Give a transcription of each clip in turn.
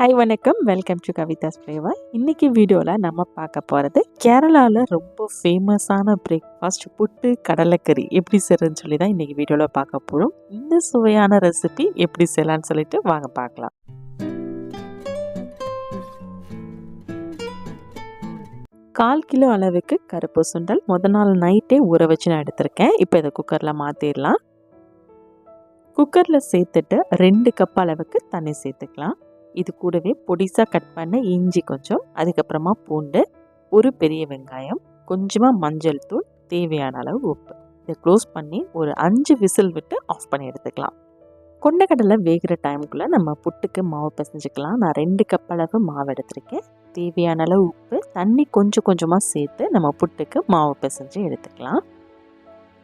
Hi வணக்கம். Welcome to Kavidas flavour இன்றைக்கி வீடியோவில் நம்ம பார்க்க போகிறது கேரளாவில் ரொம்ப ஃபேமஸான பிரேக்ஃபாஸ்ட் புட்டு கடலைக்கறி எப்படி செய்கிறதுன்னு சொல்லி தான் இன்றைக்கி வீடியோவில் பார்க்க போகிறோம் இந்த சுவையான ரெசிபி எப்படி செய்யலான்னு சொல்லிட்டு வாங்க பார்க்கலாம். கால் கிலோ அளவுக்கு கருப்பு சுண்டல் முத நாள் நைட்டே ஊற வச்சு நான் எடுத்திருக்கேன். இப்போ இதை குக்கரில் மாற்றிடலாம் குக்கரில் சேர்த்துட்டு ரெண்டு கப் அளவுக்கு தண்ணி சேர்த்துக்கலாம். இது கூடவே பொடிசாக கட் பண்ண இஞ்சி கொஞ்சம் அதுக்கப்புறமா பூண்டு ஒரு பெரிய வெங்காயம் கொஞ்சமாக மஞ்சள் தூள் தேவையான அளவு உப்பு. இதை க்ளோஸ் பண்ணி ஒரு அஞ்சு விசில் விட்டு ஆஃப் பண்ணி எடுத்துக்கலாம். கொண்டக்கடலை வேகிற டைமுக்குள்ளே நம்ம புட்டுக்கு மாவு பிசைஞ்சிக்கலாம். நான் ரெண்டு கப் அளவு மாவு எடுத்திருக்கேன். தேவையான அளவு உப்பு தண்ணி கொஞ்சம் கொஞ்சமாக சேர்த்து நம்ம புட்டுக்கு மாவு பிசைஞ்சு எடுத்துக்கலாம்.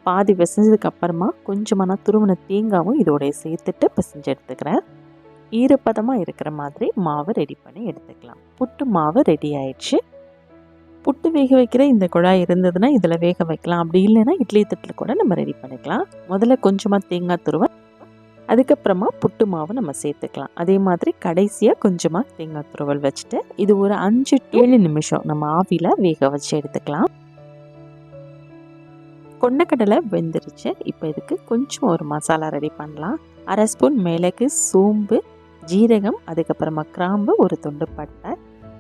பாதி பிசைஞ்சதுக்கு அப்புறமா கொஞ்சமாக நான் துருவன தேங்காவும் இதோடைய சேர்த்துட்டு பிசைஞ்சு எடுத்துக்கிறேன். ஈரப்பதமாக இருக்கிற மாதிரி மாவு ரெடி பண்ணி எடுத்துக்கலாம். புட்டு மாவு ரெடி ஆயிடுச்சு. புட்டு வேக வைக்கிற இந்த குழாய் இருந்ததுன்னா இதில் வேக வைக்கலாம். அப்படி இல்லைன்னா இட்லி தட்டில் கூட நம்ம ரெடி பண்ணிக்கலாம். முதல்ல கொஞ்சமாக தேங்காய் துருவல் அதுக்கப்புறமா புட்டு மாவு நம்ம சேர்த்துக்கலாம். அதே மாதிரி கடைசியாக கொஞ்சமாக தேங்காய் துருவல் வச்சுட்டு இது ஒரு அஞ்சு ஏழு நிமிஷம் நம்ம ஆவியில் வேக வச்சு எடுத்துக்கலாம். கொண்டக்கடலை வெந்துருச்சு. இப்போ இதுக்கு கொஞ்சம் ஒரு மசாலா ரெடி பண்ணலாம். அரை ஸ்பூன் மிளகு சோம்பு ஜீரகம் அதுக்கப்புறமா கிராம்பு ஒரு துண்டு பட்டை.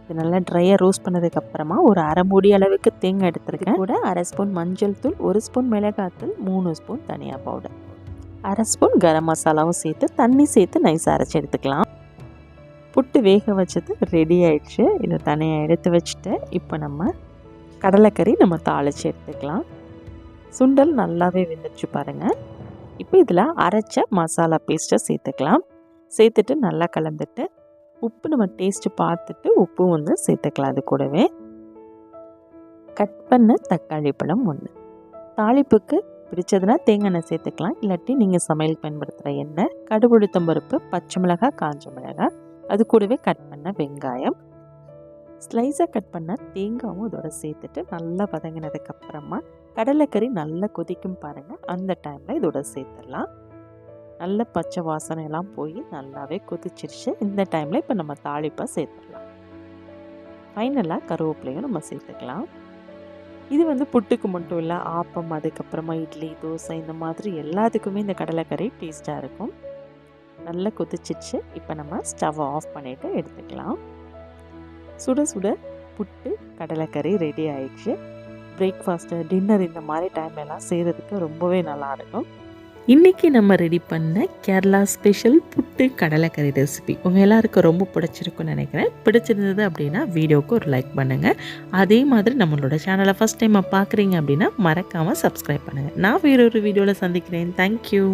இது நல்லா ட்ரையாக ரோஸ்ட் பண்ணதுக்கப்புறமா ஒரு அரை மூடி அளவுக்கு தேங்காய் எடுத்துருக்கேன். கூட அரை ஸ்பூன் மஞ்சள் தூள் ஒரு ஸ்பூன் மிளகாத்தூள் மூணு ஸ்பூன் தனியா பவுடர் அரை ஸ்பூன் கரம் மசாலாவும் சேர்த்து தண்ணி சேர்த்து நைஸாக அரைச்சி எடுத்துக்கலாம். புட்டு வேக வச்சது ரெடி ஆயிடுச்சு. இதை தனியாக எடுத்து வச்சுட்டு இப்போ நம்ம கடலைக்கறி நம்ம தாளித்து எடுத்துக்கலாம். சுண்டல் நல்லாவே வெந்துச்சு பாருங்கள் இப்போ இதில் அரைச்ச மசாலா பேஸ்ட்டை சேர்த்துக்கலாம். சேர்த்துட்டு நல்லா கலந்துட்டு உப்பு நம்ம டேஸ்ட்டு பார்த்துட்டு உப்பு வந்து சேர்த்துக்கலாம் அது கூடவே. கட் பண்ண தக்காளி பழம் ஒன்று தாளிப்புக்கு பிடிச்சதுன்னா தேங்காய் எண்ணெய் சேர்த்துக்கலாம். இல்லாட்டி நீங்கள் சமையல் பயன்படுத்துகிற எண்ணெய் கடுகுழுத்தம் பருப்பு பச்சை மிளகாய் காஞ்ச மிளகாய் அது கூடவே கட் பண்ண வெங்காயம். ஸ்லைஸாக கட் பண்ண தேங்காயும் இதோட சேர்த்துட்டு நல்லா வதங்கினதுக்கப்புறமா கடலைக்கறி நல்லா கொதிக்கும் பாருங்கள் அந்த டைமில் இதோட சேர்த்துடலாம். நல்ல பச்சை வாசனையெல்லாம் போய் நல்லாவே கொதிச்சிருச்சு. இந்த டைமில் இப்போ நம்ம தாளிப்பாக சேர்த்துடலாம். ஃபைனலாக கருவேப்பிலையும் நம்ம சேர்த்துக்கலாம். இது வந்து புட்டுக்கு மட்டும் இல்லை ஆப்பம் அதுக்கப்புறமா இட்லி தோசை இந்த மாதிரி எல்லாத்துக்குமே இந்த கடலைக்கறி டேஸ்ட்டாக இருக்கும். நல்லா கொதிச்சிச்சு இப்போ நம்ம ஸ்டவ்வை ஆஃப் பண்ணிவிட்டு எடுத்துக்கலாம். சுட சுட புட்டு கடலைக்கறி ரெடி ஆயிடுச்சு. பிரேக்ஃபாஸ்ட்டு டின்னர் இந்த மாதிரி டைம்லலாம் செய்கிறதுக்கு ரொம்பவே நல்லாயிருக்கும் இன்றைக்கி நம்ம ரெடி பண்ண கேரளா ஸ்பெஷல் புட்டு கடலைக்கறி ரெசிபி உங்கள் எல்லாருக்கும் ரொம்ப பிடிச்சிருக்குன்னு நினைக்கிறேன். பிடிச்சிருந்தது அப்படின்னா வீடியோவுக்கு ஒரு லைக் பண்ணுங்கள் அதே மாதிரி நம்மளோட சேனலை ஃபஸ்ட் டைமாக பார்க்குறீங்க அப்படின்னா மறக்காமல் சப்ஸ்கிரைப் பண்ணுங்கள் நான் வேறொரு வீடியோவில் சந்திக்கிறேன். தேங்க்யூ